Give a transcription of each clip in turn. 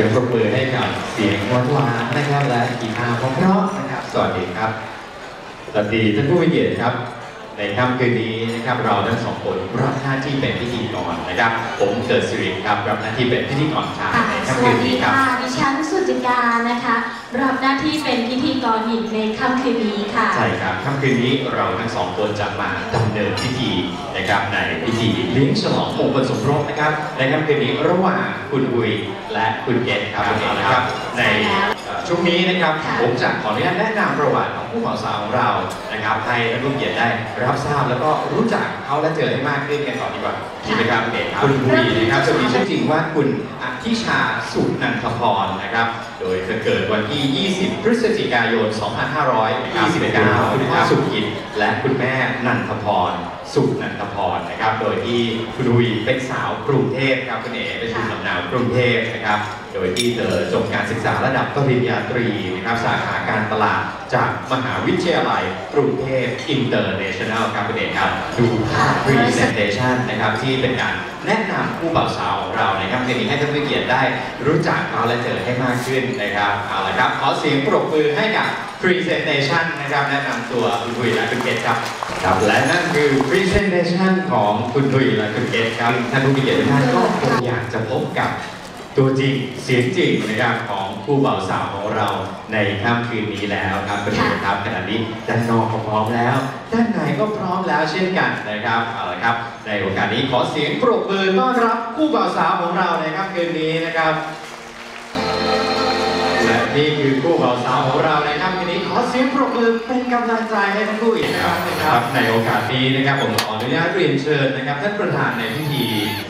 สียงปรบมือให้กับเสียงหวานๆนะครับ และกีตาร์เพราะนะครับสวัสดีครับสวัสดีท่านผู้มีเกียรติครับ ในค่ำคืนนี้นะครับเราทั้งสองคนรับหน้าที่เป็นพิธีกรนะครับ ผมเกิดสิริครับรับหน้าที่เป็นพิธีกรชายค่ะในค่ำคืนนี้ครับค่ะดิฉัน จิการนะคะรับหน้าที่เป็นพิธีกรหญิงในค่ำคืนนี้ค่ะ ใช่ครับค่ำคืนนี้เราทั้งสองคนจะมาดำเนินพิธีนะครับในพิธีเลี้ยงฉลองมงคลสมรสนะครับในค่ำคืนนี้ระหว่างคุณอุยและคุณเกศครับคุณเอกนะครับในเอ่อ ช่วงนี้นะครับค่ะผมจะขออนุญาตแนะนำประวัติของผู้บ่าวสาวของเรานะครับให้ท่านผู้เกียรติได้รับทราบแล้วก็รู้จักเขาและเจอให้มากขึ้นกันก่อนดีกว่าดีไหมครับคุณเอกครับคุณอุยนะครับจะมีชื่อจริงว่าคุณอธิชาสุนันทพรนะครับ โดยเธอเกิดวันที่ 20 พฤศจิกายน 2529คุณพ่อสุกิจและคุณแม่นันทพรสุนันทพรนะครับ โดยที่คุณดุยเป็นสาวกรุงเทพครับคุณเอ๋เป็นภูมิลำเนากรุงเทพนะครับ โดยที่เธอจบการศึกษาระดับปริญญาตรีนะครับสาขาการตลาดจากมหาวิทยาลัยกรุงเทพอินเตอร์เนชั่นแนลครับคุณเอ๋ครับ ดูภาพ presentation นะครับที่เป็นการแนะนำผู้บ่าวสาวของเรานะครับทีนี้ให้ท่านผู้เกียรติได้รู้จักเขาและเจอให้มากขึ้นนะครับเอาละครับขอเสียงปรบมือให้กับ presentation นะครับแนะนำตัวคุณทุยและคุณเกศครับครับและนั่นคือ presentation ของคุณทุยและคุณเกศครับท่านผู้มีเกียรติทุกท่านก็คงอยากจะพบกับ ตัวจริงเสียงจริงนะครับของผู้บ่าวสาวของเราในค่ำคืนนี้แล้วครับคุณผู้ชมครับขณะนี้ด้านนอกก็พร้อมแล้ว ด้านในก็พร้อมแล้วเช่นกันนะครับเอาละครับ ในโอกาสนี้ขอเสียงปรบมือต้อนรับผู้บ่าวสาวของเราในค่ำคืนนี้นะครับ นี่คือคู่บ่าวสาวของเราในค่ำคืนนี้ขอเสียงปรบมือเป็นกำลังใจให้ทั้งคู่อีกครั้งนะครับ ในโอกาสนี้นะครับผมขออนุญาตเรียนเชิญนะครับ ท่านประธานในพิธี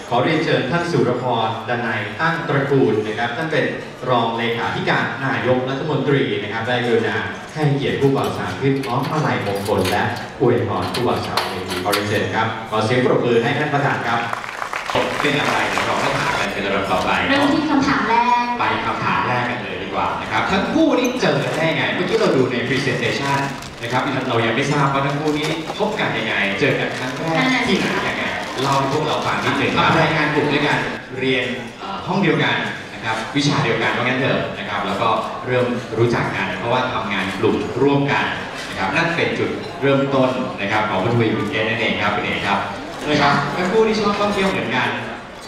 ขอเรียนเชิญท่านสุรพรดนัยตั้งตระกูลนะครับ ท่านเป็นรองเลขาธิการนายกรัฐมนตรีนะครับได้กรุณาให้เกียรติผู้บ่าวสาวขึ้นพร้อมมาลัยมงคลและอวยพรผู้บ่าวสาวในพิธีขอเรียนเชิญครับขอเสียงปรบมือให้ท่านประธานครับเป็นอะไรเราก็ถามกันเป็นระดับต่อไปเริ่มที่คำถาม ทั้งคู่นี้เจอกันได้ไง เมื่อกี้เราดูใน presentation นะครับเรายังไม่ทราบว่าทั้งคู่นี้พบกันยังไง เจอกันครั้งแรกที่ไหนยังไงเล่าให้พวกเราฟังนิดหนึ่งครับรายงานกลุ่มด้วยกันเรียนเอ่อห้องเดียวกันนะครับวิชาเดียวกันว่างั้นเถอะนะครับแล้วก็เริ่มรู้จักกันเพราะว่าทำงานกลุ่มร่วมกันนะครับนั่นเป็นจุดเริ่มต้นนะครับของพัทวีบุญเกนนั่นเองครับเป็นเองครับนะครับทั้งคู่ที่ชอบท่องเที่ยวเหมือนกัน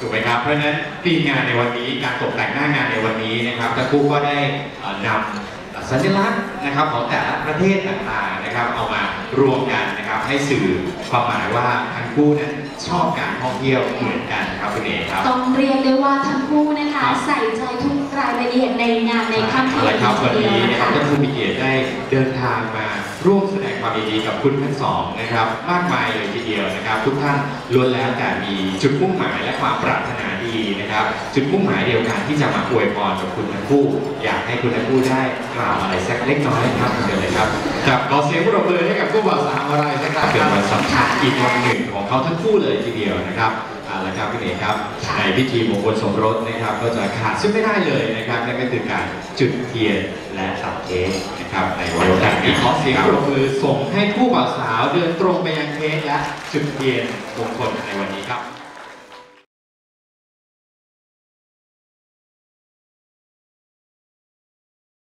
ถูกไหมครับ เพราะฉะนั้นธีมงานในวันนี้การตกแต่งหน้างานในวันนี้นะครับทั้งคู่ก็ได้เอ่อนำสัญลักษณ์นะครับของแต่ละประเทศต่างๆนะครับ เอามารวมกันนะครับให้สื่อความหมายว่าทั้งคู่นั้นชอบการท่องเที่ยวเหมือนกันครับคุณเอกครับ ต้องเรียกได้ว่าทั้งคู่นะคะ ใส่ใจทุก รายละเอียดในงานในค่ำคืเอานละครับวันทีเดียวนี้นะนะครับคะท่านผู้มีเกียรติได้เดินทางมาร่วมแสดงความยินดีกับคุณทั้งสองนะครับ มากมายเลยทีเดียวนะครับ ทุกท่านล้วนแล้วแต่มีจุดมุ่งหมายและความปรารถนาดีนะครับ จุดมุ่งหมายเดียวกันที่จะมาอวยพรกับคุณทั้งคู่ อยากให้คุณทั้งคู่ได้กล่าวอะไรสักเล็กน้อยครับเชิญเลยครับครับขอเสียงปรบมือให้กับคู่บ่าวสาวอะไรสักครั้งเป็นวันสำคัญอีกวันหนึ่งของเขาทั้งคู่เลยทีเดียวนะครับ เอาละครับพี่เอกครับในพิธีมงคลสมรสนะครับก็จะขาดซึ่งไม่ได้เลยนะครับนั่นก็คือการจุดเทียนและตัดเค้กนะครับในวันแต่งนี้ขอเสียงปรบมือส่งให้คู่บ่าวสาวเดินตรงไปยังเค้กและจุดเทียนมงคลในวันนี้ครับ